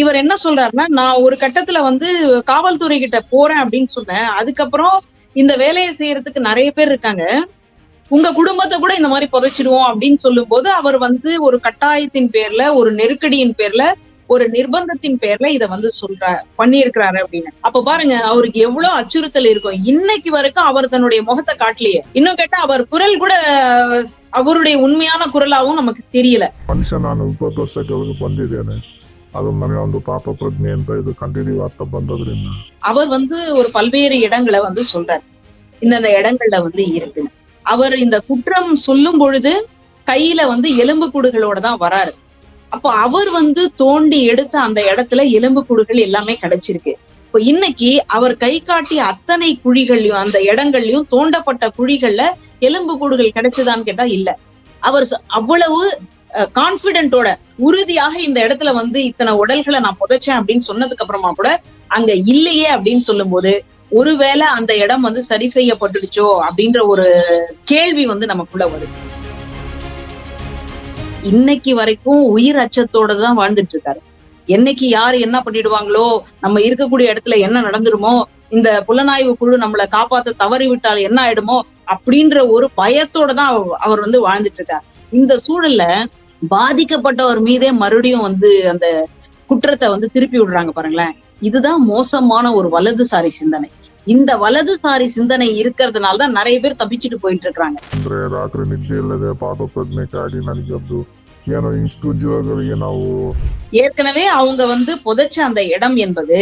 இவர் என்ன சொல்றாருன்னா நான் ஒரு கட்டத்துல வந்து காவல்துறை கிட்ட போறேன் அப்படின்னு சொன்னேன். அதுக்கப்புறம் இந்த வேலையை செய்யறதுக்கு நிறைய பேர் இருக்காங்க. உங்க குடும்பத்தை கூட இந்த மாதிரி புதைச்சிடுவோம் அப்படின்னு சொல்லும் போது அவர் வந்து ஒரு கட்டாயத்தின் பேர்ல ஒரு நெருக்கடியின் பேர்ல ஒரு நிர்பந்தத்தின் பேர்ல இதை வந்து சொல்ற பண்ணியிருக்கிறாரு அப்படின்னு. அப்ப பாருங்க அவருக்கு எவ்வளவு அச்சுறுத்தல் இருக்கும். இன்னைக்கு வரைக்கும் அவர் தன்னுடைய முகத்தை காட்டலையே. இன்னும் கேட்டா அவர் குரல் கூட அவருடைய உண்மையான குரலாவும் நமக்கு தெரியல. மனுஷன் நான் ಇಪ್ಪತ್ತು ವರ್ಷ ಕೆಳಗೆ ಬಂದಿದ್ದೇನೆ ಅದು ನನಗೆ ಒಂದು ಪಾಪ ಪ್ರಜ್ಞೆ ಅಂತ ಇದು ಕಂಟಿನ್ಯೂ ಆಗ್ತಾ ಬಂದದ್ರಿಂದ அவர் வந்து ஒரு பல்வேறு இடங்களை வந்து சொல்றாரு இந்தந்த இடங்கள்ல வந்து இருக்கு அவர் இந்த குற்றம் சொல்லும் பொழுது கையில வந்து எலும்பு கூடுகளோட தான் வராரு அப்போ அவர் வந்து தோண்டி எடுத்த அந்த இடத்துல எலும்பு கூடுகள் எல்லாமே கிடைச்சிருக்கு இப்போ இன்னைக்கு அவர் கை காட்டிய அத்தனை குழிகள்லயும் அந்த இடங்கள்லயும் தோண்டப்பட்ட குழிகள்ல எலும்பு கூடுகள் கிடைச்சதான்னு கேட்டா இல்ல அவர் சொ- அவ்வளவு கான்பிடென்ட்டோட உறுதியாக இந்த இடத்துல வந்து இத்தனை உடல்களை நான் புதைச்சேன் அப்படின்னு சொன்னதுக்கு அப்புறமா கூட அங்க இல்லையே அப்படின்னு சொல்லும் போது ஒருவேளை அந்த இடம் வந்து சரி செய்யப்பட்டுடுச்சோ அப்படின்ற ஒரு கேள்வி வந்து நமக்குள்ள வருது. இன்னைக்கு வரைக்கும் உயிர் அச்சத்தோட தான் வாழ்ந்துட்டு இருக்காரு. என்னைக்கு யாரு என்ன பண்ணிடுவாங்களோ நம்ம இருக்கக்கூடிய இடத்துல என்ன நடந்துருமோ இந்த புலனாய்வு குழு நம்மளை காப்பாத்த தவறி விட்டால் என்ன ஆயிடுமோ அப்படின்ற ஒரு பயத்தோட தான் அவர் வந்து வாழ்ந்துட்டு இருக்காரு. இந்த சூழல்ல பாதிக்கப்பட்டவர் மீதே மறுபடியும் வந்து அந்த குற்றத்தை வந்து திருப்பி விடுறாங்க பாருங்களேன் இதுதான் மோசமான ஒரு வலதுசாரி சிந்தனை இந்த வலதுசாரி சிந்தனை இருக்கிறதுனால தான் நிறைய பேர் தப்பிச்சுட்டு போயிட்டு இருக்காங்க ಅಂದ್ರೆ ರಾತ್ರಿ ನಿದ್ದೆ ಇಲ್ಲದೆ ಪಾಪ ಪ್ರಜ್ಞೆ ಕಾಡಿ ನನಗೆ ಅದು ಏನೋ ಇಷ್ಟು ಉದ್ಯೋಗಗಳಿಗೆ ನಾವು ஏற்கனவே அவங்க வந்து புதைச்ச அந்த இடம் என்பது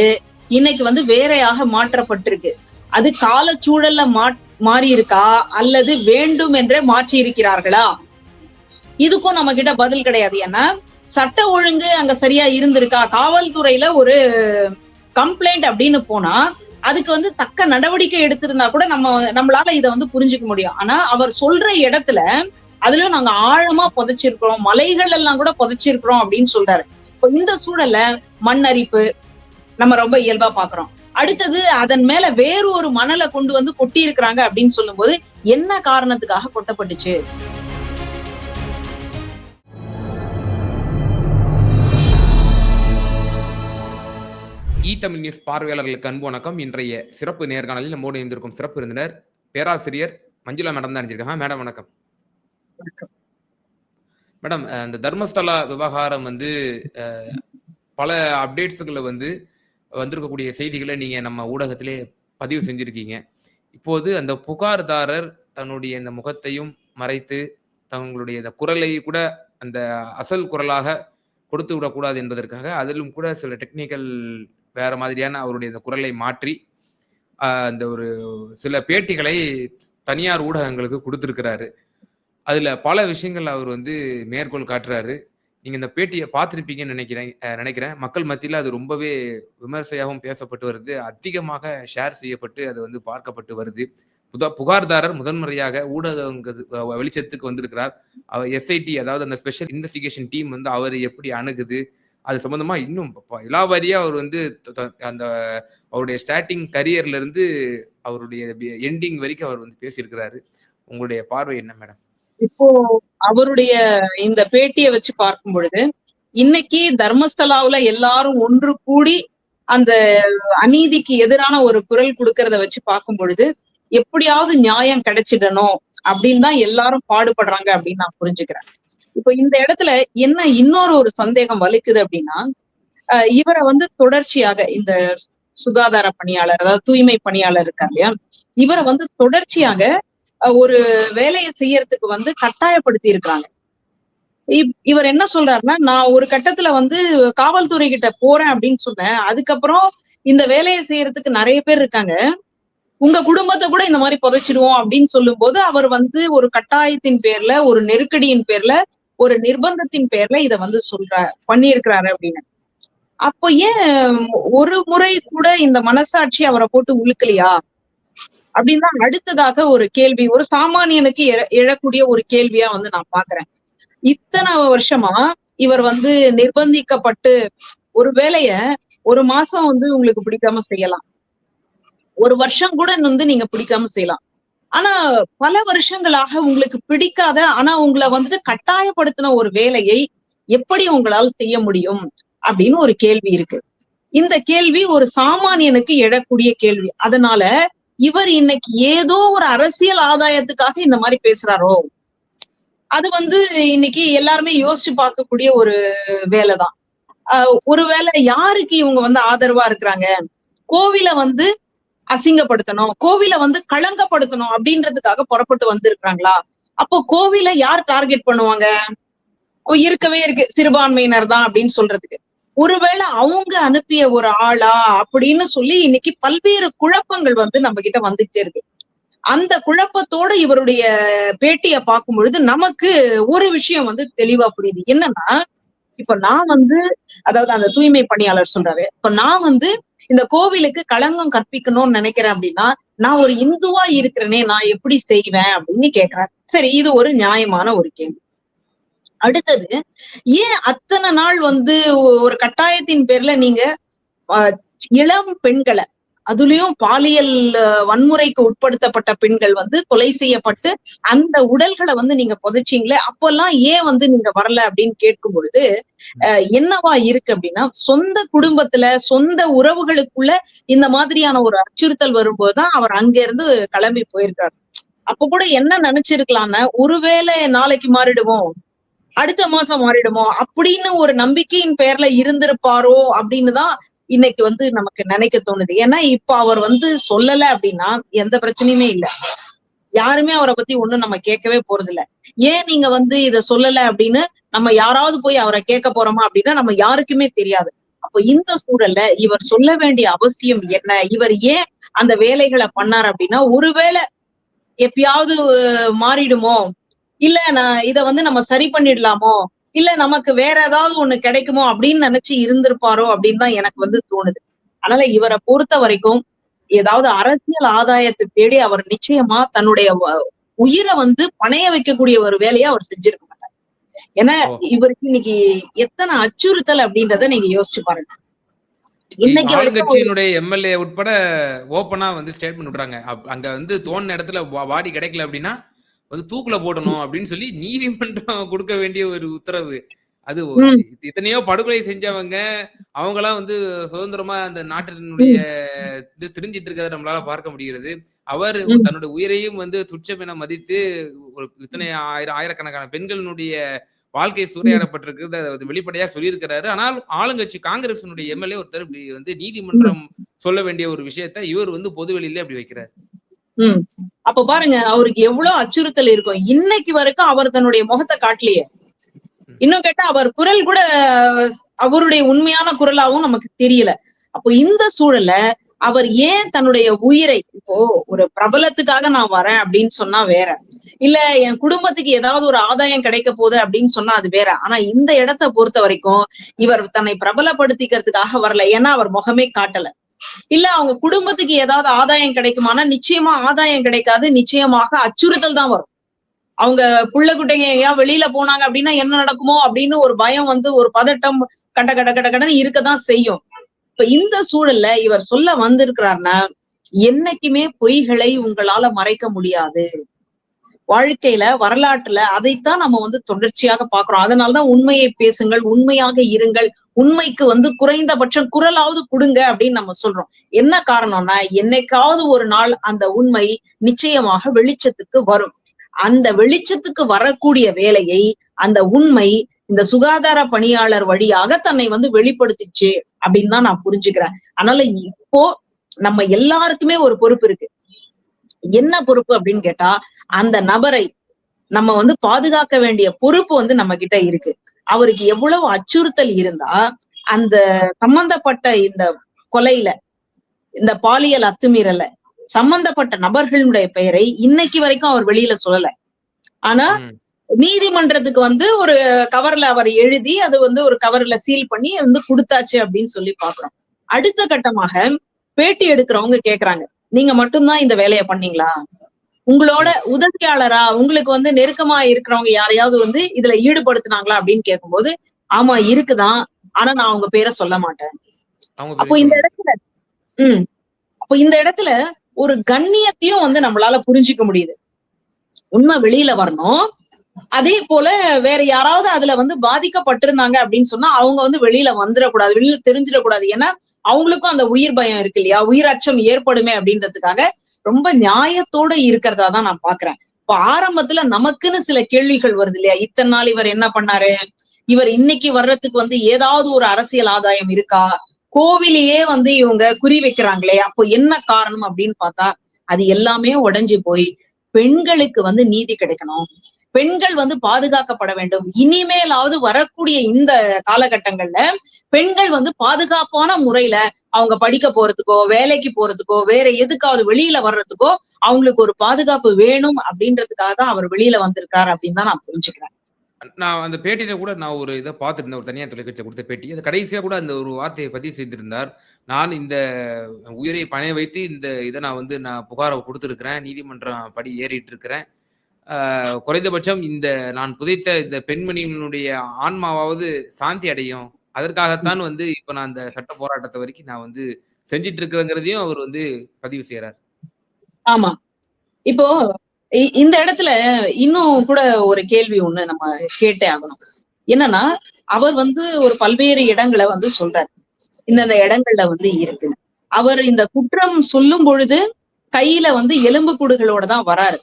இன்னைக்கு வந்து வேறையாக மாற்றப்பட்டிருக்கு அது காலச்சூழல்ல மா மாறி இருக்கா அல்லது வேண்டும் என்றே மாற்றி இருக்கிறார்களா இதுக்கும் நம்ம கிட்ட பதில் கிடையாது. ஏன்னா சட்ட ஒழுங்கு அங்க சரியா இருந்திருக்கா? காவல்துறையில ஒரு கம்ப்ளைண்ட் அப்படின்னு போனா அதுக்கு வந்து தக்க நடவடிக்கை எடுத்திருந்தா கூட நம்ம நம்மளால இதை வந்து புரிஞ்சுக்க முடியும். ஆனா அவர் சொல்ற இடத்துல அதுலயும் நாங்க ஆழமா புதைச்சிருக்கிறோம். மலைகள் எல்லாம் கூட புதைச்சிருக்கிறோம் அப்படின்னு சொல்றாரு. இப்போ இந்த சூழல்ல மண் அரிப்பு நம்ம ரொம்ப இயல்பா பாக்குறோம். அடுத்தது அதன் மேல வேறு ஒரு மணலை கொண்டு வந்து கொட்டி இருக்கிறாங்க அப்படின்னு சொல்லும்போது என்ன காரணத்துக்காக கொட்டப்பட்டுச்சு? இ தமிழ் நியூஸ் பார்வையாளர்களுக்கு அன்பு வணக்கம். இன்றைய சிறப்பு நேர்காணலில் நம்மோடு இருந்திருக்கும் சிறப்பு விருந்தினர் பேராசிரியர் மஞ்சுளா மேடம் தான் இருந்திருக்காங்க மேடம் வணக்கம். வணக்கம். மேடம் இந்த தர்மஸ்தலா விவகாரம் வந்து பல அப்டேட்ஸுகளை வந்து வந்திருக்கக்கூடிய செய்திகளை நீங்க நம்ம ஊடகத்திலே பதிவு செஞ்சிருக்கீங்க. இப்போது அந்த புகார்தாரர் தன்னுடைய இந்த முகத்தையும் மறைத்து தங்களுடைய இந்த குரலை கூட அந்த அசல் குரலாக கொடுத்து விடக்கூடாது என்பதற்காக அதிலும் கூட சில டெக்னிக்கல் வேற மாதிரியான அவருடைய இந்த குரலை மாற்றி அந்த ஒரு சில பேட்டிகளை தனியார் ஊடகங்களுக்கு கொடுத்துருக்கிறாரு. அதுல பல விஷயங்கள் அவர் வந்து மேற்கோள் காட்டுறாரு. நீங்க இந்த பேட்டியை பார்த்துருப்பீங்கன்னு நினைக்கிறேன் நினைக்கிறேன். மக்கள் மத்தியில் அது ரொம்பவே விமர்சையாகவும் பேசப்பட்டு வருது. அதிகமாக ஷேர் செய்யப்பட்டு அது வந்து பார்க்கப்பட்டு வருது. புத புகார்தாரர் முதன்முறையாக ஊடக வெளிச்சத்துக்கு வந்திருக்கிறார். அவர் எஸ்ஐடி அதாவது அந்த ஸ்பெஷல் இன்வெஸ்டிகேஷன் டீம் வந்து அவர் எப்படி அணுகுது? அது சம்பந்தமா இன்னும் ப- அவர் வந்து அந்த அவருடைய ஸ்டார்டிங் கரியர்ல இருந்து அவருடைய எண்டிங் வரைக்கும் அவர் வந்து பேசியிருக்கிறாரு. உங்களுடைய பார்வை என்ன மேடம் இப்போ அவருடைய இந்த பேட்டியை வச்சு பார்க்கும் பொழுது இன்னைக்கு தர்மஸ்தலாவுல எல்லாரும் ஒன்று கூடி அந்த அநீதிக்கு எதிரான ஒரு குரல் கொடுக்கறத வச்சு பார்க்கும் பொழுது எப்படியாவது நியாயம் கிடைச்சிடணும் அப்படின்னு தான் எல்லாரும் பாடுபடுறாங்க அப்படின்னு நான் புரிஞ்சுக்கிறேன். இப்போ இந்த இடத்துல என்ன இன்னொரு ஒரு சந்தேகம் வலிக்குது அப்படின்னா இவரை வந்து தொடர்ச்சியாக இந்த சுகாதார பணியாளர் அதாவது தூய்மை பணியாளர் இருக்கார் இல்லையா? இவரை வந்து தொடர்ச்சியாக ஒரு வேலையை செய்யறதுக்கு வந்து கட்டாயப்படுத்தி இருக்கிறாங்க. இப்- இவர் என்ன சொல்றாருன்னா நான் ஒரு கட்டத்துல வந்து காவல்துறை கிட்ட போறேன் அப்படின்னு சொன்னேன். அதுக்கப்புறம் இந்த வேலையை செய்யறதுக்கு நிறைய பேர் இருக்காங்க. உங்க குடும்பத்தை கூட இந்த மாதிரி புதைச்சிடுவோம் அப்படின்னு சொல்லும்போது அவர் வந்து ஒரு கட்டாயத்தின் பேர்ல ஒரு நெருக்கடியின் பேர்ல ஒரு நிர்பந்தத்தின் பேர்ல இத வந்து சொல்ற பண்ணியிருக்கிறாரு அப்படின்னு. அப்போ ஏன் ஒரு முறை கூட இந்த மனசாட்சி அவரை போட்டு உழுக்கலையா அப்படின்னு தான் அடுத்ததாக ஒரு கேள்வி ஒரு சாமானியனுக்கு எழ- எழக்கூடிய ஒரு கேள்வியா வந்து நான் பாக்குறேன் இத்தனை வருஷமா இவர் வந்து நிர்பந்திக்கப்பட்டு ஒரு வேலைய ஒரு மாசம் வந்து உங்களுக்கு பிடிக்காம செய்யலாம். ஒரு வருஷம் கூட வந்து நீங்க பிடிக்காம செய்யலாம். ஆனா பல வருஷங்களாக உங்களுக்கு பிடிக்காத ஆனா உங்களை வந்துட்டு கட்டாயப்படுத்தின ஒரு வேலையை எப்படி உங்களால் செய்ய முடியும் அப்படின்னு ஒரு கேள்வி இருக்கு. இந்த கேள்வி ஒரு சாமானியனுக்கு எழக்கூடிய கேள்வி. அதனால இவர் இன்னைக்கு ஏதோ ஒரு அரசியல் ஆதாயத்துக்காக இந்த மாதிரி பேசுறாரோ அது வந்து இன்னைக்கு எல்லாருமே யோசிச்சு பார்க்கக்கூடிய ஒரு வேலைதான். ஆஹ் ஒருவேளை யாருக்கு இவங்க வந்து ஆதரவா இருக்கிறாங்க? கோவில வந்து அசிங்கப்படுத்தணும். கோவில வந்து களங்கப்படுத்தணும் அப்படின்றதுக்காக புறப்பட்டு வந்திருக்கிறாங்களா? அப்போ கோவில யார் டார்கெட் பண்ணுவாங்க? இருக்கவே இருக்கு. சிறுபான்மையினர் தான் அப்படின்னு சொல்றதுக்கு. ஒருவேளை அவங்க அனுப்பிய ஒரு ஆளா அப்படின்னு சொல்லி இன்னைக்கு பல்வேறு குழப்பங்கள் வந்து நம்ம கிட்ட வந்துகிட்டே இருக்கு. அந்த குழப்பத்தோட இவருடைய பேட்டியை பார்க்கும் பொழுது நமக்கு ஒரு விஷயம் வந்து தெளிவா புரியுது. என்னன்னா இப்ப நான் வந்து அதாவது அந்த தூய்மை பணியாளர் சொல்றாரு. இப்ப நான் வந்து இந்த கோவிலுக்கு களங்கம் கற்பிக்கணும்னு நினைக்கிறேன் அப்படின்னா நான் ஒரு இந்துவா இருக்கிறேனே நான் எப்படி செய்வேன் அப்படின்னு கேக்குறாரு. சரி இது ஒரு நியாயமான ஒரு கேள்வி. அடுத்தது ஏன் அத்தனை நாள் வந்து ஒரு கட்டாயத்தின் பேர்ல நீங்க இளம் பெண்களை அதுலயும் பாலியல் வன்முறைக்கு உட்படுத்தப்பட்ட பெண்கள் வந்து கொலை செய்யப்பட்டு அந்த உடல்களை வந்து நீங்க புதைச்சிங்களே அப்பெல்லாம் ஏன் வந்து நீங்க வரல அப்படின்னு கேட்கும் பொழுது ஆஹ், என்னவா இருக்கு அப்படின்னா சொந்த குடும்பத்துல சொந்த உறவுகளுக்குள்ள இந்த மாதிரியான ஒரு அச்சுறுத்தல் வரும்போதுதான் அவர் அங்க இருந்து கிளம்பி போயிருக்காரு. அப்ப கூட என்ன நினைச்சிருக்கலாம்னா ஒருவேளை நாளைக்கு மாறிடுவோம் அடுத்த மாசம் மாறிடுமோ அப்படின்னு ஒரு நம்பிக்கையின் பேர்ல இருந்திருப்பாரோ அப்படின்னு தான் இன்னைக்கு வந்து நமக்கு நினைக்க தோணுது. ஏன்னா இப்ப அவர் வந்து சொல்லல அப்படின்னா எந்த பிரச்சனையுமே இல்ல. யாருமே அவரை பத்தி ஒண்ணும் நம்ம கேட்கவே போறது இல்ல ஏன் நீங்க வந்து இத சொல்லல அப்படின்னு நம்ம யாராவது போய் அவரை கேட்க போறோமா அப்படின்னா நம்ம யாருக்குமே தெரியாது. அப்ப இந்த சூழல்ல இவர் சொல்ல வேண்டிய அவசியம் என்ன? இவர் ஏன் அந்த வேலைகளை பண்ணார் அப்படின்னா ஒருவேளை எப்பயாவது மாறிடுமோ? இல்ல நான் இத வந்து நம்ம சரி பண்ணிடலாமோ? இல்ல நமக்கு வேற ஏதாவது ஒண்ணு கிடைக்குமோ அப்படின்னு நினைச்சு இருந்திருப்பாரோ அப்படின்னு தான் எனக்கு வந்து தோணுது. அதனால இவரை பொறுத்த வரைக்கும் ஏதாவது அரசியல் ஆதாயத்தை தேடி அவர் நிச்சயமா தன்னுடைய உயிரை வந்து பணைய வைக்கக்கூடிய ஒரு வேலையை அவர் செஞ்சிருக்க மாட்டார். ஏன்னா. இவருக்கு இன்னைக்கு எத்தனை அச்சுறுத்தல் அப்படின்றத நீங்க யோசிச்சு பாருங்க. ஆளுங்கட்சியினுடைய எம்எல்ஏ உட்பட ஓப்பனா வந்து ஸ்டேட்மெண்ட் விடுறாங்க. அங்க வந்து தோணுன இடத்துல வாடி கிடைக்கல அப்படின்னா வந்து தூக்குல போடணும் அப்படின்னு சொல்லி நீதிமன்றம் கொடுக்க வேண்டிய ஒரு உத்தரவு. அது. எத்தனையோ படுகொலை செஞ்சவங்க அவங்களாம் வந்து சுதந்திரமா அந்த நாட்டினுடைய இது தெரிஞ்சிட்டு இருக்கிறத நம்மளால பார்க்க முடிகிறது. அவர். தன்னுடைய உயிரையும் வந்து துச்சம் என மதித்து ஒரு இத்தனை ஆயிரம் ஆயிரக்கணக்கான பெண்களினுடைய வாழ்க்கை சூறையாடப்பட்டிருக்கிறது. அதை வெளிப்படையா சொல்லியிருக்கிறாரு. ஆனால் ஆளுங்கட்சி காங்கிரசினுடைய எம்எல்ஏ ஒருத்தர் இப்படி வந்து நீதிமன்றம் சொல்ல வேண்டிய ஒரு விஷயத்த இவர் வந்து பொதுவெளியில அப்படி வைக்கிறார். உம் அப்ப பாருங்க அவருக்கு எவ்வளவு அச்சுறுத்தல் இருக்கும். இன்னைக்கு வரைக்கும் அவர் தன்னுடைய முகத்தை காட்டலையே. இன்னும் கேட்டா அவர் குரல் கூட அவருடைய உண்மையான குரலாவும் நமக்கு தெரியல. அப்போ இந்த சூழல்ல அவர் ஏன் தன்னுடைய உயிரை இப்போ ஒரு பிரபலத்துக்காக நான் வரேன் அப்படின்னு சொன்னா வேற. இல்ல என் குடும்பத்துக்கு ஏதாவது ஒரு ஆதாயம் கிடைக்க போகுது அப்படின்னு சொன்னா அது வேற. ஆனா இந்த இடத்தை பொறுத்த வரைக்கும் இவர் தன்னை பிரபலப்படுத்திக்கிறதுக்காக வரல. ஏன்னா அவர் முகமே காட்டல. இல்ல அவங்க குடும்பத்துக்கு ஏதாவது ஆதாயம் கிடைக்குமானா நிச்சயமா ஆதாயம் கிடைக்காது. நிச்சயமாக அச்சுறுத்தல் தான் வரும். அவங்க புள்ள குட்டைங்க எங்கேயா வெளியில போனாங்க அப்படின்னா என்ன நடக்குமோ அப்படின்னு ஒரு பயம் வந்து ஒரு பதட்டம் கட கட கட கடன்னு இருக்கதான் செய்யும். இப்ப இந்த சூழல்ல இவர் சொல்ல வந்திருக்கிறாருன்னா என்னைக்குமே பொய்களை உங்களால மறைக்க முடியாது. வாழ்க்கையில வரலாற்றுல அதைத்தான் நம்ம வந்து தொடர்ச்சியாக பாக்குறோம் அதனாலதான் உண்மையை பேசுங்கள் உண்மையாக இருங்கள் உண்மைக்கு வந்து குறைந்தபட்சம் குரலாவது கொடுங்க அப்படின்னு நம்ம சொல்றோம். என்ன காரணம்னா என்னைக்காவது ஒரு நாள் அந்த உண்மை நிச்சயமாக வெளிச்சத்துக்கு வரும். அந்த வெளிச்சத்துக்கு வரக்கூடிய வேலையை அந்த உண்மை இந்த சுகாதார பணியாளர் வழியாக தன்னை வந்து வெளிப்படுத்திச்சு அப்படின்னு தான் நான் புரிஞ்சுக்கிறேன். அதனால இப்போ நம்ம எல்லாருக்குமே ஒரு பொறுப்பு இருக்கு. என்ன பொறுப்பு அப்படின்னு கேட்டா அந்த நபரை நம்ம வந்து பாதுகாக்க வேண்டிய பொறுப்பு வந்து நம்ம கிட்ட இருக்கு. அவருக்கு எவ்வளவு அச்சுறுத்தல் இருந்தா அந்த சம்பந்தப்பட்ட இந்த கொலையில இந்த பாலியல் அத்துமீறல சம்பந்தப்பட்ட நபர்களுடைய பெயரை இன்னைக்கு வரைக்கும் அவர் வெளியில சொல்லல. ஆனா. நீதிமன்றத்துக்கு வந்து ஒரு கவர்ல அவர் எழுதி அது வந்து ஒரு கவர்ல சீல் பண்ணி வந்து கொடுத்தாச்சு அப்படின்னு சொல்லி பாக்குறோம். அடுத்த கட்டமாக பேட்டி எடுக்கிறவங்க கேக்குறாங்க. நீங்க மட்டும்தான் இந்த வேலையை பண்ணீங்களா? உங்களோட உதவியாளரா உங்களுக்கு வந்து நெருக்கமா இருக்கிறவங்க யாரையாவது வந்து இதுல ஈடுபடுத்தினாங்களா அப்படின்னு கேட்கும்போது ஆமா இருக்குதான். ஆனா நான் அவங்க பேரை சொல்ல மாட்டேன். அப்போ இந்த இடத்துல உம் அப்போ இந்த இடத்துல ஒரு கண்ணியத்தையும் வந்து நம்மளால புரிஞ்சுக்க முடியுது. உண்மை வெளியில வரணும். அதே போல வேற யாராவது அதுல வந்து பாதிக்கப்பட்டிருந்தாங்க அப்படின்னு சொன்னா அவங்க வந்து வெளியில வந்துடக்கூடாது வெளியில தெரிஞ்சிடக்கூடாது. ஏன்னா அவங்களுக்கும் அந்த உயிர் பயம் இருக்கு இல்லையா? உயிர் அச்சம் ஏற்படுமே அப்படின்றதுக்காக ரொம்ப நியாயத்தோட இருக்கிறதா தான் நான் பாக்குறேன். இப்ப ஆரம்பத்துல நமக்குன்னு சில கேள்விகள் வருது இல்லையா? இத்தனை நாள் இவர் என்ன பண்ணாரு? இவர் இன்னைக்கு வர்றதுக்கு வந்து ஏதாவது ஒரு அரசியல் ஆதாயம் இருக்கா? கோவிலையே வந்து இவங்க குறி வைக்கிறாங்களே அப்போ என்ன காரணம் அப்படின்னு பார்த்தா அது எல்லாமே உடைஞ்சு போய் பெண்களுக்கு வந்து நீதி கிடைக்கணும். பெண்கள் வந்து பாதுகாக்கப்பட வேண்டும். இனிமேலாவது வரக்கூடிய இந்த காலகட்டங்கள்ல பெண்கள் வந்து பாதுகாப்பான முறையில அவங்க படிக்க போறதுக்கோ வேலைக்கு போறதுக்கோ வேற எதுக்காவது வெளியில வர்றதுக்கோ அவங்களுக்கு ஒரு பாதுகாப்பு வேணும் அப்படின்றதுக்காக தான் அவர் வெளியில வந்திருக்காரு அப்படின்னு தான் நான் புரிஞ்சுக்கிறேன். நான் அந்த பேட்டியில கூட நான் ஒரு இதை பார்த்துருந்தேன் ஒரு தனியார் தொலைக்காட்சியில் கொடுத்த பேட்டி. அது கடைசியா கூட அந்த ஒரு வார்த்தையை பதிவு செய்திருந்தார். நான் இந்த உயிரை பணைய வைத்து இந்த இதை நான் வந்து நான் புகாரை கொடுத்துருக்கிறேன் நீதிமன்றம் படி ஏறிட்டு இருக்கிறேன். குறைந்தபட்சம் இந்த நான் புதைத்த இந்த பெண்மணியினுடைய ஆன்மாவாவது சாந்தி அடையும். அதற்காகத்தான் வந்து இப்ப நான் அந்த சட்ட போராட்டத்தை வரைக்கும் நான் வந்து செஞ்சிட்டு இருக்கிறேங்கிறதையும் அவர் வந்து பதிவு செய்யறார் ஆமா. இப்போ இந்த இடத்துல இன்னும் கூட ஒரு கேள்வி ஒண்ணு நம்ம கேட்டே ஆகணும். என்னன்னா அவர் வந்து ஒரு பல்வேறு இடங்களை வந்து சொல்றாரு. இந்தந்த இடங்கள்ல வந்து இருக்கு. அவர் இந்த குற்றம் சொல்லும் பொழுது கையில வந்து எலும்பு கூடுகளோட தான் வராரு.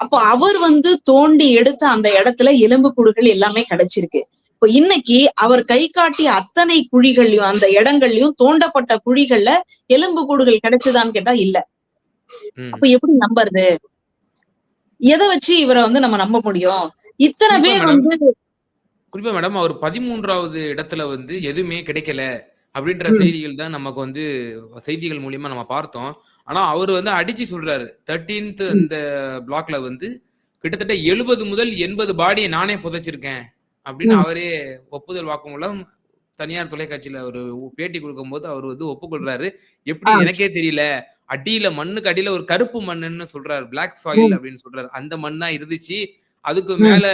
அப்போ அவர் வந்து தோண்டி எடுத்த அந்த இடத்துல எலும்பு கூடுகள் எல்லாமே கிடைச்சிருக்கு இப்போ இன்னைக்கு அவர் கை காட்டிய அத்தனை குழிகள்லயும் அந்த இடங்கள்லயும் தோண்டப்பட்ட குழிகள்ல எலும்பு கூடுகள் கிடைச்சதான்னு கேட்டா இல்ல. அப்ப எப்படி நம்புறது எதை வச்சு இவரை வந்து நம்ம நம்ப முடியும் இத்தனை பேர். வந்து குறிப்பா மேடம் அவர் பதிமூன்றாவது இடத்துல வந்து எதுவுமே கிடைக்கல அப்படின்ற. செய்திகள் தான் நமக்கு வந்து செய்திகள் மூலியமா நம்ம பார்த்தோம் ஆனா அவர் வந்து அடிச்சு சொல்றாரு தேர்டீன்த் ம். அந்த பிளாக்ல வந்து கிட்டத்தட்ட எழுபது முதல் எண்பது பாடியை நானே புதைச்சிருக்கேன் அப்படின்னு. அவரே ஒப்புதல் வாக்குமூலம் தனியார் தொலைக்காட்சியில ஒரு பேட்டி கொடுக்கும்போது அவர் வந்து ஒப்புக்கொள்றாரு எப்படி. எனக்கே தெரியல அடியில மண்ணுக்கு அடியில ஒரு கருப்பு மண்ணுன்னு சொல்றாரு பிளாக் சாயில். அப்படின்னு சொல்றாரு அந்த மண் தான் இருந்துச்சு அதுக்கு. மேல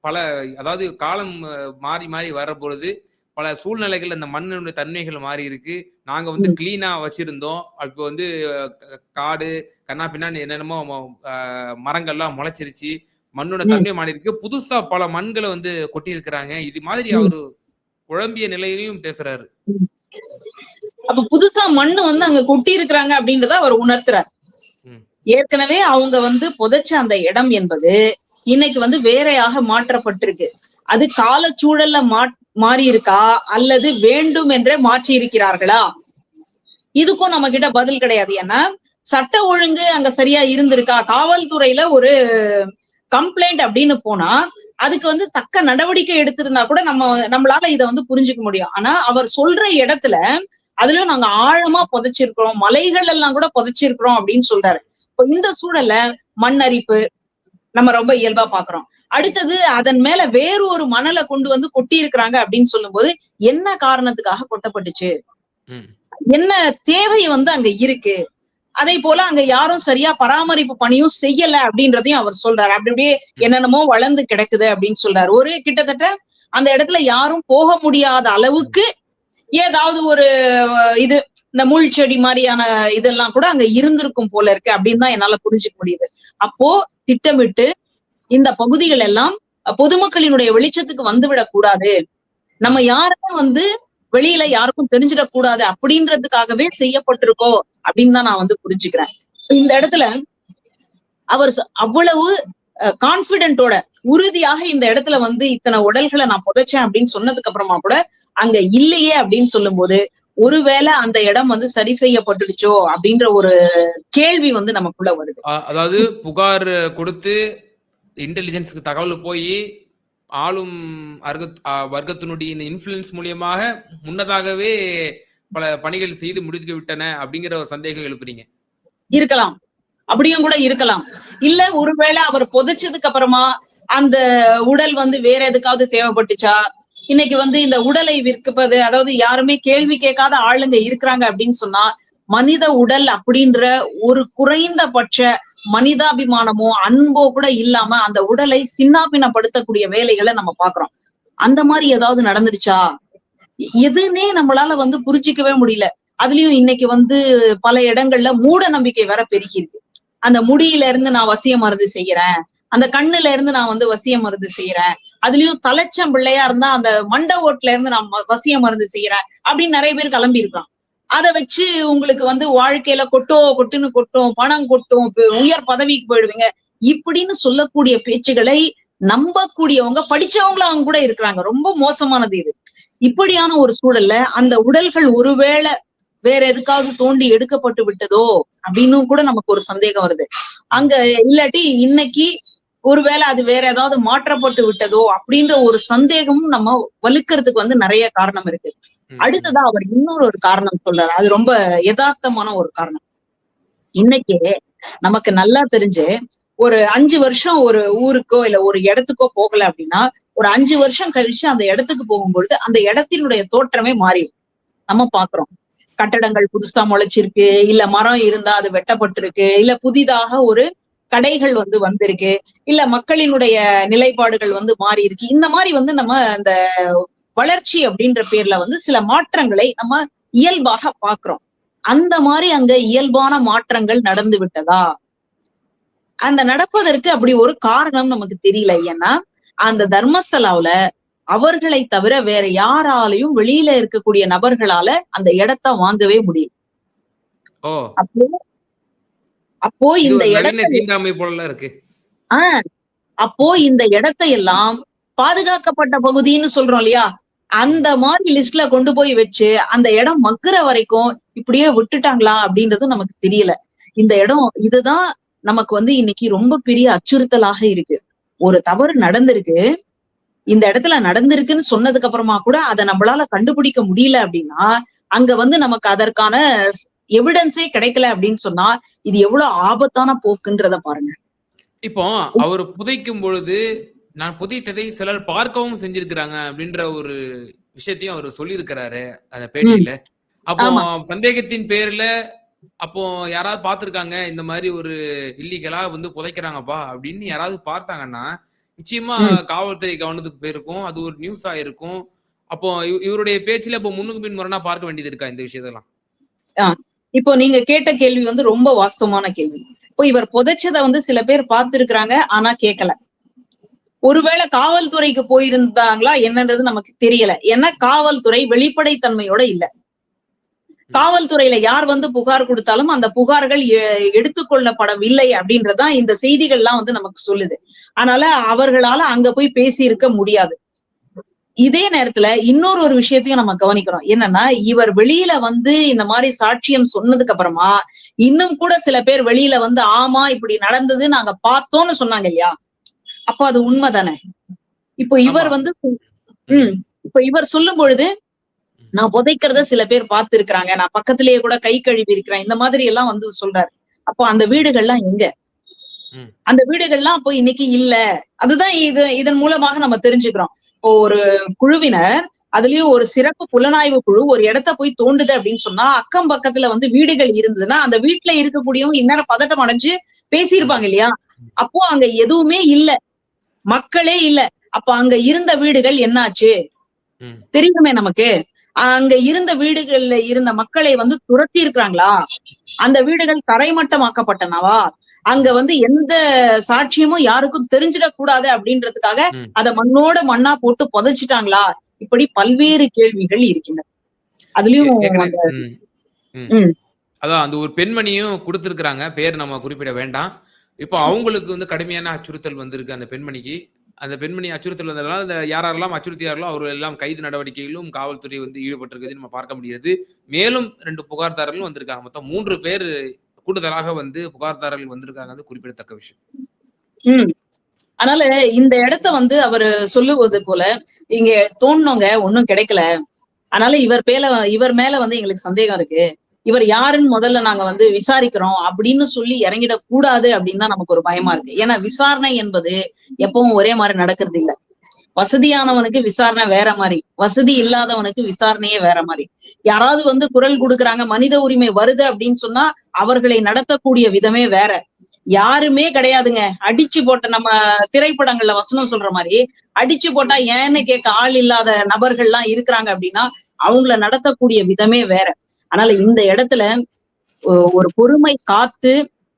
பல அதாவது காலம் மாறி மாறி வர பொழுது பல சூழ்நிலைகள் அந்த மண்ணுடைய தன்மைகள் மாறி இருக்கு. நாங்க வந்து. கிளீனா வச்சிருந்தோம். இப்போ வந்து காடு கண்ணா பின்னான்னு என்னென்னமோ மரங்கள்லாம் முளைச்சிருச்சு. மண்ணோட. தன்மை மாறி இருக்கு. புதுசா பல மண்களை வந்து கொட்டி இருக்கிறாங்க இது மாதிரி. அவரு குழம்பிய நிலையிலையும் பேசுறாரு. அப்ப புதுசா மண்ணு வந்து அங்க கொட்டி இருக்கிறாங்க அப்படின்றத அவர் உணர்த்துறார். ஏற்கனவே அவங்க வந்து புதைச்ச அந்த இடம் என்பது இன்னைக்கு வந்து வேறையாக மாற்றப்பட்டிருக்கு. அது காலச்சூழல்ல மா மாறி இருக்கா அல்லது வேண்டும் என்றே மாற்றி இருக்கிறார்களா இதுக்கும் நம்ம கிட்ட பதில் கிடையாது. ஏன்னா சட்ட ஒழுங்கு அங்க சரியா இருந்திருக்கா? காவல்துறையில ஒரு கம்ப்ளைண்ட் அப்படின்னு போனா அதுக்கு வந்து தக்க நடவடிக்கை எடுத்திருந்தா கூட நம்ம நம்மளால இதை வந்து புரிஞ்சுக்க முடியும். ஆனா அவர் சொல்ற இடத்துல அதுலயும் நாங்க ஆழமா புதைச்சிருக்கிறோம். மலைகள் எல்லாம் கூட புதைச்சிருக்கிறோம் அப்படின்னு சொல்றாரு. இப்போ இந்த சூழல்ல மண் அரிப்பு நம்ம ரொம்ப இயல்பா பாக்குறோம். அடுத்தது அதன் மேல வேறு ஒரு மணலை கொண்டு வந்து கொட்டி இருக்கிறாங்க அப்படின்னு சொல்லும்போது என்ன காரணத்துக்காக கொட்டப்பட்டுச்சு. என்ன தேவை வந்து அங்க இருக்கு? அதே போல அங்க யாரும் சரியா பராமரிப்பு பணியும் செய்யல அப்படின்றதையும் அவர் சொல்றாரு. அப்படி அப்படியே என்னென்னமோ வளர்ந்து கிடக்குது அப்படின்னு சொல்றாரு. ஒரு கிட்டத்தட்ட அந்த இடத்துல யாரும் போக முடியாத அளவுக்கு ஏதாவது ஒரு இது இந்த முள் செடி மாதிரியான இதெல்லாம் கூட அங்க இருந்திருக்கும் போல இருக்கு அப்படின்னு தான் என்னால புரிஞ்சுக்க முடியுது. அப்போ திட்டமிட்டு இந்த பகுதிகள் எல்லாம் பொதுமக்களினுடைய வெளிச்சத்துக்கு வந்துவிடக் கூடாது. நம்ம யாருமே வந்து வெளியில யாருக்கும் தெரிஞ்சிடக்கூடாது அப்படின்றதுக்காகவே செய்யப்பட்டிருக்கோ அப்படின்னு தான் நான் வந்து புரிஞ்சுக்கிறேன். இந்த இடத்துல அவர் அவ்வளவு கான்பிடென்ட்டோட உறுதியாக இந்த இடத்துல வந்து இத்தனை உடல்களை நான் புதைச்சேன் அப்படின்னு சொன்னதுக்கு அப்புறமா கூட அங்க இல்லையே அப்படின்னு சொல்லும் போது ஒருவேளை அந்த இடம் வந்து சரி செய்யப்பட்டுடுச்சோ அப்படின்ற ஒரு கேள்வி வந்து நமக்குள்ள வருது. அதாவது புகார் கொடுத்து இன்டெலிஜென்ஸ்க்கு தகவல் போய் ஆளும் அர்கத்- அ, வர்க்கத்தினுடைய இந்த இன்ஃப்ளூயன்ஸ் மூலியமாக முன்னதாகவே பல பணிகள் செய்து முடித்து விட்டன அப்படிங்கிற ஒரு சந்தேகம் எழுப்புறீங்க. இருக்கலாம். அப்படியும் கூட இருக்கலாம். இல்ல ஒருவேளை அவர் புதைச்சதுக்கு அப்புறமா அந்த உடல் வந்து வேற எதுக்காவது தேவைப்பட்டுச்சா? இன்னைக்கு வந்து இந்த உடலை விற்கப்பது அதாவது யாருமே கேள்வி கேட்காத ஆளுங்க இருக்கிறாங்க அப்படின்னு சொன்னா மனித உடல் அப்படின்ற ஒரு குறைந்தபட்ச மனிதாபிமானமோ அன்போ கூட இல்லாம அந்த உடலை சின்னாபினப்படுத்தக்கூடிய வேலைகளை நம்ம பாக்குறோம் அந்த மாதிரி ஏதாவது நடந்துருச்சா? எதுன்னே நம்மளால வந்து புரிஞ்சிக்கவே முடியல. அதுலயும் இன்னைக்கு வந்து பல இடங்கள்ல மூட நம்பிக்கை வேற பெருகி இருக்கு அந்த முடியில இருந்து நான் வசிய மருந்து செய்யறேன். அந்த கண்ணுல இருந்து நான் வந்து வசிய மருந்து செய்யறேன். அதுலயும் தலைச்சம் பிள்ளையா இருந்தா அந்த மண்ட ஓட்டுல இருந்து நான் வசிய மருந்து செய்யறேன் அப்படின்னு நிறைய பேர் கிளம்பி இருக்கான் அதை வச்சு உங்களுக்கு வந்து வாழ்க்கையில கொட்டோ கொட்டுன்னு கொட்டும் பணம் கொட்டும் உயர் பதவிக்கு போயிடுவீங்க. இப்படின்னு சொல்லக்கூடிய பேச்சுகளை நம்பக்கூடியவங்க படிச்சவங்கள அவங்க கூட இருக்கிறாங்க. ரொம்ப மோசமானது இது. இப்படியான ஒரு சூழல்ல அந்த உடல்கள் ஒருவேளை வேற எதுக்காவது தோண்டி எடுக்கப்பட்டு விட்டதோ அப்படின்னு கூட நமக்கு ஒரு சந்தேகம் வருது. அங்க இல்லாட்டி இன்னைக்கு ஒருவேளை அது வேற ஏதாவது மாற்றப்பட்டு விட்டதோ அப்படின்ற ஒரு சந்தேகமும் நம்ம வலுக்கிறதுக்கு வந்து நிறைய காரணம் இருக்கு. அடுத்ததா அவர் இன்னொரு ஒரு காரணம் சொல்றாரு அது ரொம்ப யதார்த்தமான ஒரு காரணம் இன்னைக்கு நமக்கு நல்லா தெரிஞ்சு ஒரு அஞ்சு வருஷம் ஒரு ஊருக்கோ இல்ல ஒரு இடத்துக்கோ போகல அப்படின்னா ஒரு அஞ்சு வருஷம் கழிச்சு அந்த இடத்துக்கு போகும்பொழுது அந்த இடத்தினுடைய தோற்றமே மாறி. நம்ம பாக்குறோம் கட்டடங்கள் புதுசா முளைச்சிருக்கு இல்ல மரம் இருந்தா அது வெட்டப்பட்டிருக்கு இல்ல புதிதாக ஒரு கடைகள் வந்து வந்திருக்கு. இல்ல மக்களினுடைய நிலைப்பாடுகள் வந்து மாறி இருக்கு இந்த மாதிரி வந்து நம்ம அந்த வளர்ச்சி அப்படின்ற பேர்ல வந்து சில மாற்றங்களை நம்ம இயல்பாக பாக்குறோம் அந்த மாதிரி அங்க இயல்பான மாற்றங்கள் நடந்து விட்டதா? அந்த நடப்பதற்கு அப்படி ஒரு காரணம் நமக்கு தெரியல ஏன்னா அந்த தர்மஸ்தலாவுல அவர்களை தவிர வேற யாராலையும் வெளியில இருக்கக்கூடிய நபர்களால அந்த இடத்த வாங்கவே முடியும் அப்போ அப்போ இந்த இடத்த போல இருக்கு. ஆஹ் அப்போ இந்த இடத்தை எல்லாம் பாதுகாக்கப்பட்ட பகுதின்னு சொல்றோம் இல்லையா? அந்த மாதிரி லிஸ்ட்ல கொண்டு போய் வச்சு அந்த இடம் மக்குற வரைக்கும் இப்படியே விட்டுட்டாங்களா அப்படின்றதும் நமக்கு தெரியல. இந்த இடம் இதுதான் நமக்கு வந்து இன்னைக்கு ரொம்ப பெரிய அச்சுறுத்தலாக இருக்கு. ஒரு தவறு நடந்திருக்கு. இந்த இடத்துல நடந்திருக்குன்னு சொன்னதுக்கு அப்புறமா கூட அதை நம்மளால கண்டுபிடிக்க முடியல அப்படின்னா அங்க வந்து நமக்கு அதற்கான எவிடன்ஸே கிடைக்கல அப்படின்னு சொன்னா இது எவ்வளவு ஆபத்தான போக்குன்றத பாருங்க. இப்போ அவர் புதைக்கும் பொழுது நான் புதைத்ததை சிலர் பார்க்கவும் செஞ்சிருக்கிறாங்க அப்படின்ற ஒரு விஷயத்தையும் அவர் சொல்லியிருக்கிறாரு அந்த பேட்டியில. அப்போ. சந்தேகத்தின் பேர்ல அப்போ யாராவது பார்த்திருக்காங்க இந்த மாதிரி ஒரு இல்லீகலா வந்து புதைக்கிறாங்கப்பா அப்படின்னு யாராவது பார்த்தாங்கன்னா நிச்சயமா. காவல்துறை கவனத்துக்கு போயிருக்கும் அது ஒரு நியூஸ் ஆயிருக்கும் அப்போ இவ- இவருடைய பேச்சுல அப்போ முன்னுக்கு பின் முரணா பார்க்க வேண்டியது இருக்கா இந்த விஷயத்தெல்லாம்? இப்போ நீங்க கேட்ட கேள்வி வந்து ரொம்ப வாஸ்தவமான கேள்வி. இப்போ இவர் புதைச்சதை வந்து சில பேர் பார்த்திருக்கிறாங்க ஆனா கேட்கல ஒருவேளை காவல்துறைக்கு போயிருந்தாங்களா என்னன்றது நமக்கு தெரியல. ஏன்னா காவல்துறை வெளிப்படைத்தன்மையோட இல்ல. காவல்துறையில யார் வந்து புகார் கொடுத்தாலும் அந்த புகார்கள் எ- எடுத்துக்கொள்ளப்படவில்லை அப்படின்றதுதான் இந்த செய்திகள்லாம் வந்து நமக்கு சொல்லுது. அதனால அவர்களால அங்க போய் பேசி இருக்க முடியாது. இதே நேரத்துல இன்னொரு ஒரு விஷயத்தையும் நம்ம கவனிக்கிறோம். என்னன்னா இவர் வெளியில வந்து இந்த மாதிரி சாட்சியம் சொன்னதுக்கு அப்புறமா இன்னும் கூட சில பேர் வெளியில வந்து ஆமா இப்படி நடந்தது நாங்க பார்த்தோம்னு சொன்னாங்க இல்லையா? அப்போ அது உண்மைதானே? இப்போ இவர். வந்து உம் இப்ப இவர் சொல்லும் பொழுது நான் புதைக்கிறத சில பேர் பார்த்து இருக்கிறாங்க நான் பக்கத்திலேயே கூட கை கழுவி இருக்கிறேன். இந்த மாதிரி எல்லாம் வந்து சொல்றாரு. அப்போ அந்த வீடுகள்லாம் எங்க. அந்த வீடுகள்லாம் அப்போ இன்னைக்கு இல்ல. அதுதான் இது இதன் மூலமாக நம்ம தெரிஞ்சுக்கிறோம். இப்போ ஒரு குழுவினர் அதுலயும் ஒரு சிறப்பு புலனாய்வு குழு ஒரு இடத்த போய் தோண்டுது அப்படின்னு சொன்னா அக்கம் பக்கத்துல வந்து வீடுகள் இருந்ததுன்னா அந்த வீட்டுல இருக்கக்கூடியவங்க இந்நேரம் பதட்டம் அடைஞ்சு பேசியிருப்பாங்க இல்லையா? அப்போ அங்க எதுவுமே இல்ல. மக்களே இல்ல. அப்ப அங்க இருந்த வீடுகள் என்னாச்சு. தெரியுமே நமக்கு. அங்க இருந்த வீடுகள்ல இருந்த மக்களை வந்து துரத்தி இருக்கிறாங்களா? அந்த வீடுகள் தரைமட்டமாக்கப்பட்டனவா அங்க வந்து எந்த சாட்சியமும் யாருக்கும் தெரிஞ்சிடக்கூடாது அப்படின்றதுக்காக. அத மண்ணோட மண்ணா போட்டு புதைச்சிட்டாங்களா? இப்படி பல்வேறு கேள்விகள் இருக்கின்றன. அதுலயும். அதான் அந்த ஒரு பெண்மணியும் கொடுத்திருக்கிறாங்க. பேர் நம்ம குறிப்பிட வேண்டாம். இப்போ அவங்களுக்கு வந்து கடுமையான அச்சுறுத்தல் வந்திருக்கு அந்த பெண்மணிக்கு. அந்த பெண்மணி அச்சுறுத்தல் வந்ததுனால யாரெல்லாம் அச்சுறுத்தியார்களோ அவர்கள் எல்லாம் கைது நடவடிக்கையிலும் காவல்துறை வந்து ஈடுபட்டிருக்கிறது நம்ம பார்க்க முடியாது மேலும் ரெண்டு புகார்தாரர்களும் வந்திருக்காங்க. மொத்தம் மூன்று பேர் கூடுதலாக வந்து புகார்தாரர்கள் வந்திருக்காங்க அது குறிப்பிடத்தக்க விஷயம். உம் அதனால இந்த இடத்த வந்து அவர் சொல்லுவது போல இங்க தோணுனவங்க ஒன்னும் கிடைக்கல. அதனால இவர் மேல இவர் மேல வந்து எங்களுக்கு சந்தேகம் இருக்கு. இவர் யாருன்னு முதல்ல நாங்க வந்து விசாரிக்கிறோம் அப்படின்னு சொல்லி இறங்கிடக் கூடாது அப்படின்னு தான் நமக்கு ஒரு பயமா இருக்கு. ஏன்னா விசாரணை என்பது எப்பவும் ஒரே மாதிரி நடக்கிறது இல்லை. வசதியானவனுக்கு விசாரணை வேற மாதிரி வசதி இல்லாதவனுக்கு விசாரணையே வேற மாதிரி. யாராவது வந்து குரல் கொடுக்குறாங்க மனித உரிமை வருது அப்படின்னு சொன்னா அவர்களை நடத்தக்கூடிய விதமே வேற. யாருமே கிடையாதுங்க. அடிச்சு போட்ட நம்ம திரைப்படங்கள்ல வசனம் சொல்ற மாதிரி அடிச்சு போட்டா ஏன்னு கேட்க ஆள் இல்லாத நபர்கள்லாம் இருக்கிறாங்க அப்படின்னா அவங்கள நடத்தக்கூடிய விதமே வேற. அதனால இந்த இடத்துல ஒரு பொறுமை காத்து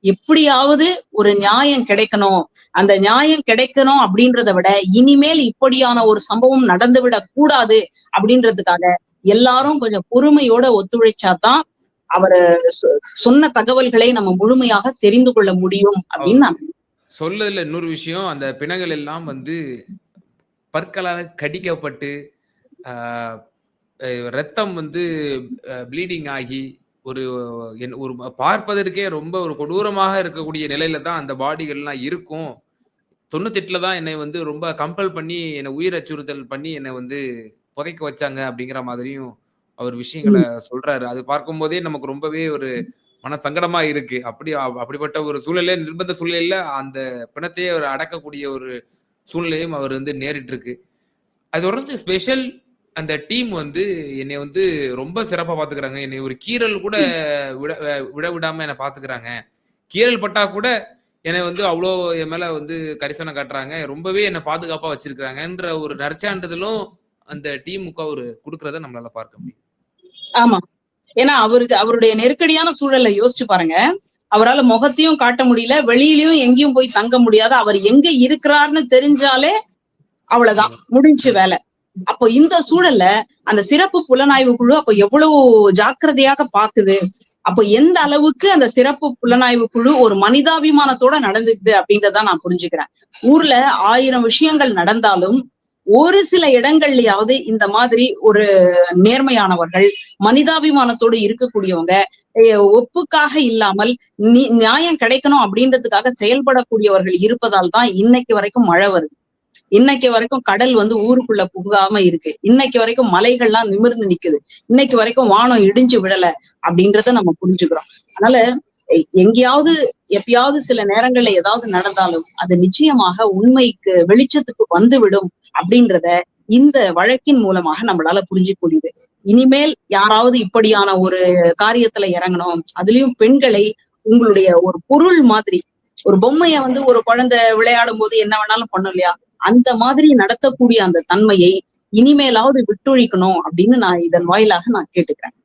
எப்படியாவது ஒரு நியாயம் கிடைக்கணும். அந்த நியாயம் கிடைக்கணும் அப்படின்றத விட இனிமேல் இப்படியான ஒரு சம்பவம் நடந்துவிடக் கூடாது அப்படின்றதுக்காக எல்லாரும் கொஞ்சம் பொறுமையோட ஒத்துழைச்சாதான் அவர் சொன்ன தகவல்களை நம்ம முழுமையாக தெரிந்து கொள்ள முடியும் அப்படின்னு சொல்லதுல இன்னொரு விஷயம் அந்த பிணங்கள் எல்லாம் வந்து பற்களால் கடிக்கப்பட்டு ஆஹ், ரத்தம் வந்து ப்ளீடிங் ஆகி ஒரு ஒரு பார்ப்பதற்கே ரொம்ப ஒரு கொடூரமாக இருக்கக்கூடிய நிலையில தான் அந்த பாடிகள்லாம் இருக்கும். தொண்ணூத்தெட்டுல தான் என்னை வந்து ரொம்ப கம்பல் பண்ணி என்னை உயிர் அச்சுறுத்தல் பண்ணி என்னை வந்து புதைக்க வச்சாங்க அப்படிங்கிற மாதிரியும் அவர் விஷயங்களை சொல்றாரு. அது பார்க்கும்போதே நமக்கு ரொம்பவே ஒரு மன சங்கடமா இருக்கு. அப்படி அப்படிப்பட்ட ஒரு சூழ்நிலை நிர்பந்த சூழ்நிலையில அந்த பிணத்தையே அவர் அடக்கக்கூடிய ஒரு சூழ்நிலையும் அவர் வந்து நேரிட்டு இருக்கு அது தொடர்ந்து ஸ்பெஷல் அந்த டீம் வந்து என்னை வந்து ரொம்ப சிறப்பா பாத்துக்கிறாங்க. என்னை ஒரு கீறல் கூட விட விட விடாம என்னை பாத்துக்கிறாங்க. கீறல் பட்டா கூட என்னை வந்து அவ்வளோ என் மேல வந்து கரிசனம் காட்டுறாங்க. ரொம்பவே என்னை பாதுகாப்பா வச்சிருக்கிறாங்கன்ற ஒரு நற்சான்றிதழும் அந்த டீமுக்கு அவர் கொடுக்கறத நம்மளால பார்க்க முடியும். ஆமா. ஏன்னா அவருக்கு அவருடைய நெருக்கடியான சூழலை யோசிச்சு பாருங்க. அவரால முகத்தையும் காட்ட முடியல. வெளியிலயும் எங்கேயும் போய் தங்க முடியாது. அவர் எங்க இருக்கிறாருன்னு தெரிஞ்சாலே அவ்வளவுதான். முடிஞ்சு வேலை. அப்போ இந்த சூழல்ல அந்த சிறப்பு புலனாய்வு குழு அப்போ எவ்வளவு ஜாக்கிரதையாக பாக்குது அப்போ எந்த அளவுக்கு அந்த சிறப்பு புலனாய்வு குழு ஒரு மனிதாபிமானத்தோட நடந்துக்குது அப்படின்றத நான் புரிஞ்சுக்கிறேன். ஊர்ல ஆயிரம் விஷயங்கள் நடந்தாலும் ஒரு சில இடங்கள்லயாவது இந்த மாதிரி ஒரு நேர்மையானவர்கள் மனிதாபிமானத்தோடு இருக்கக்கூடியவங்க ஒப்புக்காக இல்லாமல் நியாயம் கிடைக்கணும் அப்படின்றதுக்காக செயல்படக்கூடியவர்கள் இருப்பதால் தான் இன்னைக்கு வரைக்கும் மழை வருது. இன்னைக்கு வரைக்கும் கடல் வந்து ஊருக்குள்ள புகாம இருக்கு. இன்னைக்கு வரைக்கும் மலைகள்லாம் நிமிர்ந்து நிக்குது. இன்னைக்கு வரைக்கும் வானம் இடிஞ்சு விடல அப்படின்றத நம்ம புரிஞ்சுக்கிறோம். அதனால எங்கேயாவது எப்பயாவது சில நேரங்கள்ல ஏதாவது நடந்தாலும் அது நிச்சயமாக உண்மைக்கு வெளிச்சத்துக்கு வந்துவிடும் அப்படின்றத இந்த வழக்கின் மூலமாக நம்மளால புரிஞ்சுக்க முடியுது. இனிமேல் யாராவது இப்படியான ஒரு காரியத்துல இறங்கணும். அதுலயும் பெண்களை உங்களுடைய ஒரு பொருள் மாதிரி ஒரு பொம்மைய வந்து ஒரு குழந்தை விளையாடும் போது என்ன வேணாலும் பண்ணும் இல்லையா? அந்த மாதிரி நடத்தக்கூடிய அந்த தன்மையை இனிமேலாவது விட்டொழிக்கணும் அப்படின்னு நான் இதன் வாயிலாக நான் கேட்டுக்கிறேன்.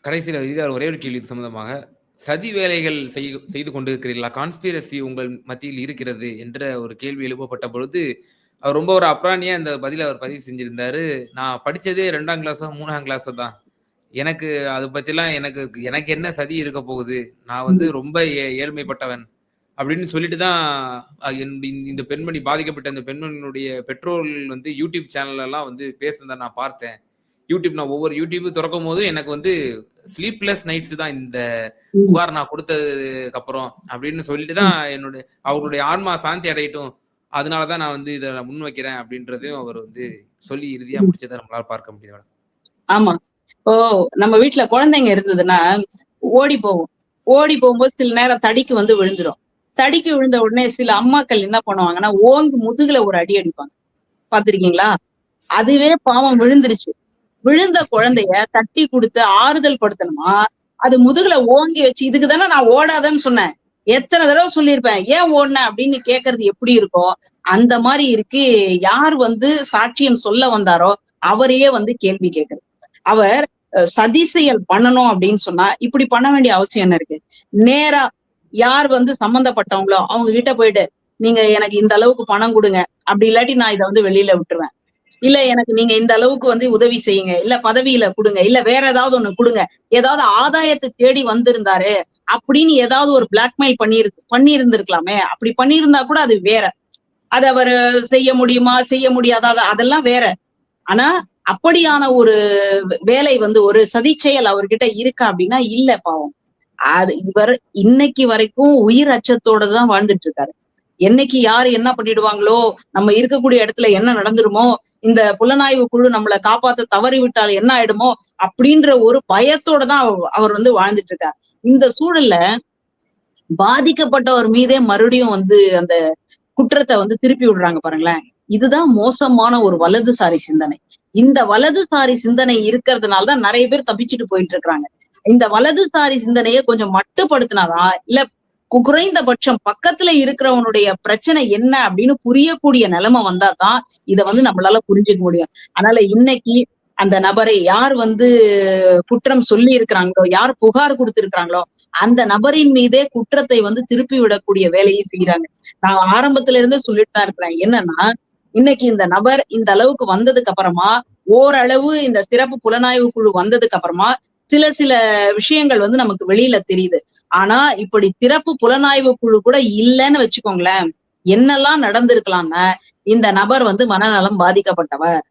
கடைசியில் இது ஒரே ஒரு கேள்வி சம்பந்தமாக சதி வேலைகள் செய்- செய்து கொண்டிருக்கிறீர்களா? கான்ஸ்பிரசி உங்கள் மத்தியில் இருக்கிறது என்ற ஒரு கேள்வி எழுப்பப்பட்ட பொழுது அவர் ரொம்ப ஒரு அப்ராணியா இந்த பதில அவர் பதிவு செஞ்சிருந்தாரு. நான் படிச்சதே ரெண்டாம் கிளாஸோ மூணாம் கிளாஸோ தான். எனக்கு அதை பத்திலாம் எனக்கு எனக்கு என்ன சதி இருக்க போகுது? நான் வந்து ரொம்ப ஏ- ஏழ்மைப்பட்டவன். அப்படின்னு சொல்லிட்டு தான் இந்த- பெண்மணி பாதிக்கப்பட்ட இந்த பெண்மணியினுடைய பெற்றோர்கள் வந்து யூடியூப் சேனல்லாம் வந்து பேசுனதை நான் பார்த்தேன். யூடியூப் நான் ஒவ்வொரு யூடியூப் திறக்கும் போது எனக்கு வந்து ஸ்லீப்லெஸ் நைட்ஸ் தான் இந்த புகார் நான் கொடுத்ததுக்கு அப்புறம் அப்படின்னு சொல்லிட்டு தான் என்னுடைய அவருடைய ஆன்மா சாந்தி அடையட்டும். அதனாலதான் நான் வந்து இதை முன் வைக்கிறேன் அப்படின்றதையும் அவர் வந்து சொல்லி இறுதியா முடிச்சதை நம்மளால பார்க்க முடியுது மேடம். ஆமா. ஓ நம்ம வீட்டுல குழந்தைங்க இருந்ததுன்னா ஓடி போவோம். ஓடி போகும்போது சில நேரம் தடிக்கு வந்து விழுந்துரும். தடிக்கு விழுந்த உடனே சில அம்மாக்கள் என்ன பண்ணுவாங்கன்னா ஓங்கி முதுகுல ஒரு அடி அடிப்பாங்க. பாத்திருக்கீங்களா அதுவே பாவம் விழுந்துருச்சு. விழுந்த குழந்தைய தட்டி கொடுத்து ஆறுதல் படுத்தணுமா? அது முதுகுல ஓங்கி வச்சு இதுக்கு தானே நான் ஓடாதன்னு சொன்னேன். எத்தனை தடவை சொல்லியிருப்பேன் ஏன் ஓடின? அப்படின்னு கேக்குறது எப்படி இருக்கோ அந்த மாதிரி இருக்கு. யார் வந்து சாட்சியம் சொல்ல வந்தாரோ அவரையே வந்து கேள்வி கேட்கறது அவர் சதி செயல் பண்ணணும் அப்படின்னு சொன்னா இப்படி பண்ண வேண்டிய அவசியம் என்ன இருக்கு? நேரா யார் வந்து சம்பந்தப்பட்டவங்களோ அவங்க கிட்ட போயிட்டு நீங்க எனக்கு இந்த அளவுக்கு பணம் கொடுங்க. அப்படி இல்லாட்டி நான் இதை வந்து வெளியில விட்டுருவேன். இல்ல எனக்கு நீங்க இந்த அளவுக்கு வந்து உதவி செய்யுங்க. இல்ல பதவியில கொடுங்க. இல்ல வேற ஏதாவது ஒண்ணு கொடுங்க. ஏதாவது ஆதாயத்தை தேடி வந்திருந்தாரு அப்படின்னு ஏதாவது ஒரு பிளாக்மெயில் பண்ணி பண்ணியிருந்திருக்கலாமே அப்படி பண்ணியிருந்தா கூட அது வேற. அது அவர் செய்ய முடியுமா? செய்ய முடியாதா? அதெல்லாம் வேற. ஆனா அப்படியான ஒரு வேலை வந்து ஒரு சதி செயல் அவர்கிட்ட இருக்கா அப்படின்னா இல்ல பாவம். அது இவர் இன்னைக்கு வரைக்கும் உயிர் அச்சத்தோட தான் வாழ்ந்துட்டு இருக்காரு என்னைக்கு யாரு என்ன பண்ணிடுவாங்களோ நம்ம இருக்கக்கூடிய இடத்துல என்ன நடந்துருமோ இந்த புலனாய்வு குழு நம்மளை காப்பாத்த தவறி விட்டால் என்ன ஆயிடுமோ அப்படின்ற ஒரு பயத்தோட தான் அவர்- வந்து வாழ்ந்துட்டு இருக்கார் இந்த சூழல்ல பாதிக்கப்பட்டவர் மீதே மறுபடியும் வந்து அந்த குற்றத்தை வந்து திருப்பி விடுறாங்க பாருங்களேன். இதுதான் மோசமான ஒரு வலதுசாரி சிந்தனை. இந்த வலதுசாரி சிந்தனை இருக்கிறதுனால தான் நிறைய பேர் தப்பிச்சுட்டு போயிட்டு இருக்காங்க இந்த வலதுசாரி சிந்தனையை கொஞ்சம் மட்டுப்படுத்தினாதான் இல்ல குறைந்தபட்சம் பக்கத்துல இருக்கிறவனுடைய பிரச்சனை என்ன அப்படின்னு புரியக்கூடிய நிலைமை வந்தாதான் இதை வந்து நம்மளால புரிஞ்சுக்க முடியும். அதனால இன்னைக்கு அந்த நபரை யார் வந்து குற்றம் சொல்லி இருக்கிறாங்களோ யார் புகார் கொடுத்திருக்கிறாங்களோ அந்த நபரின் மீதே குற்றத்தை வந்து திருப்பி விடக்கூடிய வேலையை செய்யறாங்க நான் ஆரம்பத்துல இருந்தே சொல்லிட்டு தான் இருக்கிறேன். என்னன்னா இன்னைக்கு இந்த நபர் இந்த அளவுக்கு வந்ததுக்கு அப்புறமா ஓரளவு இந்த சிறப்பு புலனாய்வு குழு வந்ததுக்கு அப்புறமா சில சில விஷயங்கள் வந்து நமக்கு வெளியில தெரியுது. ஆனா இப்படி சிறப்பு புலனாய்வு குழு கூட இல்லைன்னு வச்சுக்கோங்களேன் என்னெல்லாம் நடந்திருக்கலாம்னா இந்த நபர் வந்து மனநலம் பாதிக்கப்பட்டவர்.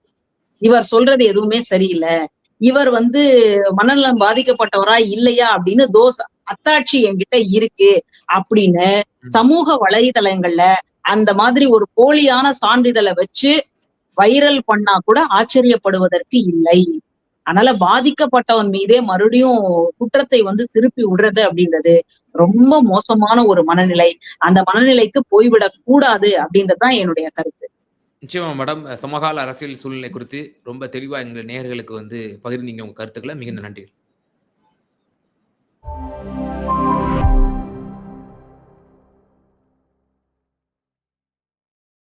இவர் சொல்றது எதுவுமே சரியில்லை. இவர் வந்து மனநலம் பாதிக்கப்பட்டவரா இல்லையா அப்படின்னு தோச அத்தாட்சி என்கிட்ட இருக்கு அப்படின்னு சமூக வலைதளங்கள்ல அந்த மாதிரி ஒரு போலியான சான்றிதழை வச்சு வைரல் பண்ணா கூட ஆச்சரியப்படுவதற்கு இல்லை. அதனால பாதிக்கப்பட்டவன் மீதே மறுபடியும் குற்றத்தை வந்து திருப்பி விடுறது அப்படின்றது ரொம்ப மோசமான ஒரு மனநிலை. அந்த மனநிலைக்கு போய்விடக் கூடாது அப்படின்றதுதான் என்னுடைய கருத்து. நிச்சயமா மேடம். சமகால அரசியல் சூழ்நிலை குறித்து ரொம்ப தெளிவா எங்கள் நேயர்களுக்கு வந்து பகிர்ந்தீங்க உங்க கருத்துக்களை. மிகுந்த நன்றி